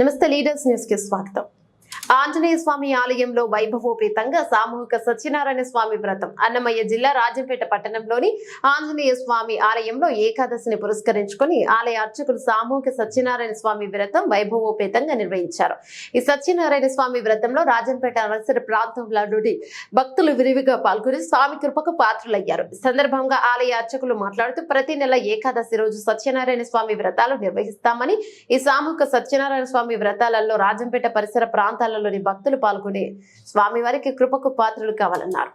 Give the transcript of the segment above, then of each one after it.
నమస్తే లీడర్స్ న్యూస్కి స్వాగతం. ఆంజనేయ స్వామి ఆలయంలో వైభవోపేతంగా సామూహిక సత్యనారాయణ స్వామి వ్రతం. అన్నమయ్య జిల్లా రాజంపేట పట్టణంలోని ఆంజనేయ స్వామి ఆలయంలో ఏకాదశిని పురస్కరించుకుని ఆలయ అర్చకులు సామూహిక సత్యనారాయణ స్వామి వ్రతం వైభవోపేతంగా నిర్వహించారు. ఈ సత్యనారాయణ స్వామి వ్రతంలో రాజంపేట పరిసర ప్రాంతంలో నుండి భక్తులు విరివిగా పాల్గొని స్వామి కృపకు ఈ సందర్భంగా ఆలయ అర్చకులు మాట్లాడుతూ ప్రతి నెల ఏకాదశి రోజు సత్యనారాయణ స్వామి వ్రతాలు నిర్వహిస్తామని ఈ సామూహిక సత్యనారాయణ స్వామి వ్రతాలలో రాజంపేట పరిసర ప్రాంతాల పాఠశాలలోని భక్తులు పాల్గొని స్వామివారికి కృపకు పాత్రలు కావాలన్నారు.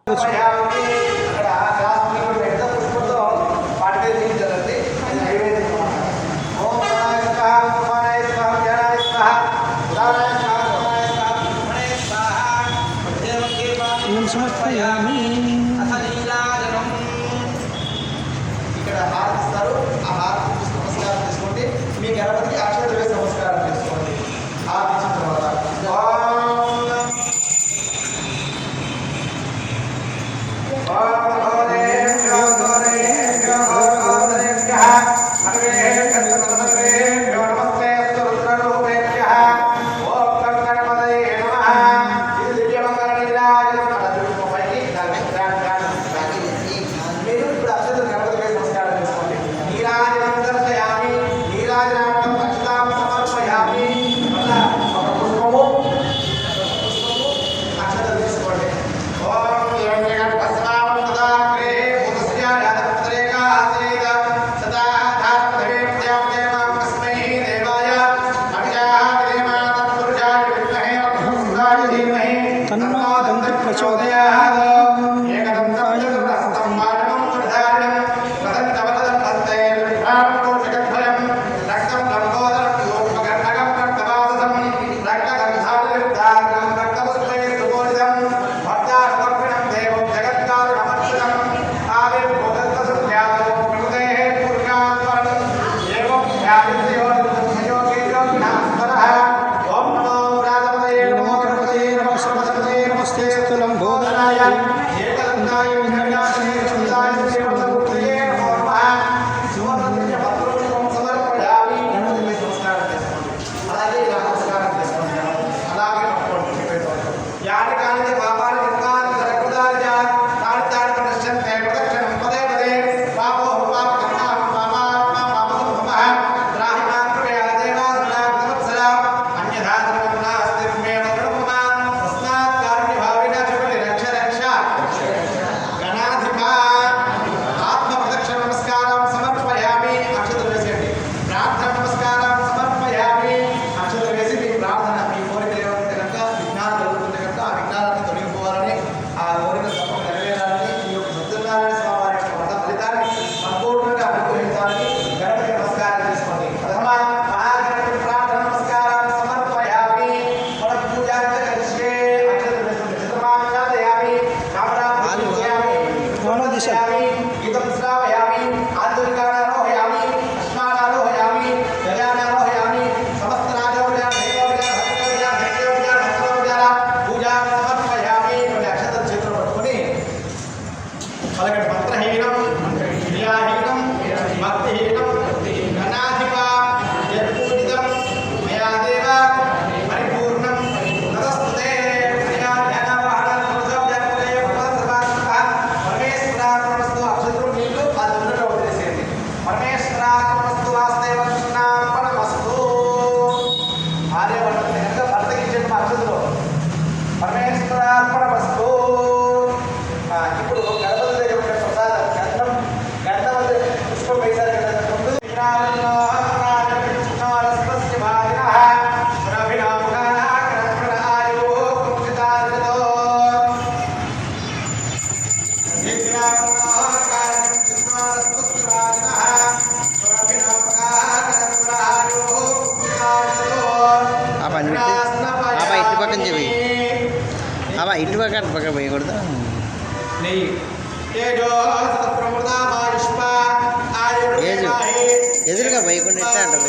ఇటు పక్క అటు పక్క పోయకూడదు ఎదురుగా పోయకుండా ఇట్లా అంటే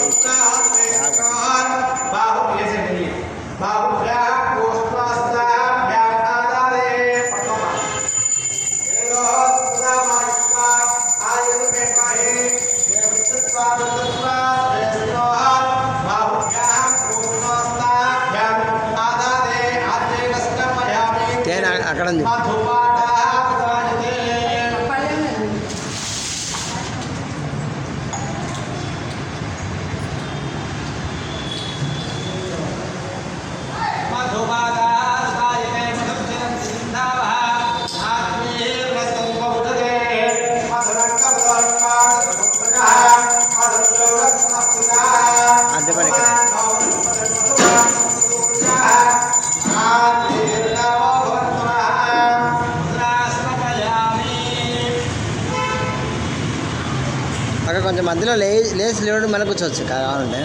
他 కొంచెం మధ్యలో లే లేచి లేవడం మనకు కూర్చోవచ్చు. కావాలంటే.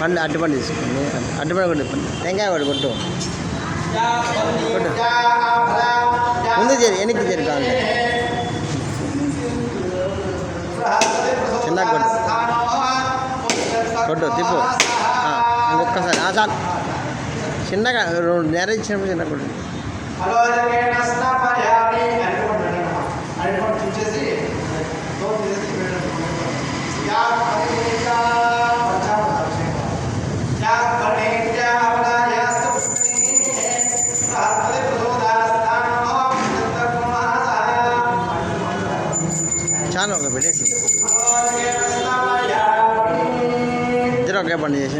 పండు అడ్డుపండు తీసుకోండి. అడ్డుపండు కొట్టు పండు టెంకాయ కొట్టు కొట్టు. కొట్టు. ముందు చేరి వెనక్కి చేరి కావాలి చిన్నగా కొట్టు కొట్టు తిప్పు ఇంకొకసారి. ఇంకొక్కసారి చాలు. చిన్నగా రెండు నేర ఇచ్చినప్పుడు చిన్న కూడా చాలా ఒక పెట్టేసి. అట్లే బండి చేసి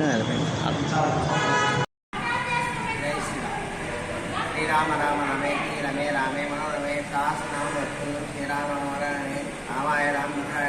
శ్రీరామ రామ రమే రమే రామే మనోరమే శాసనం రామ రామ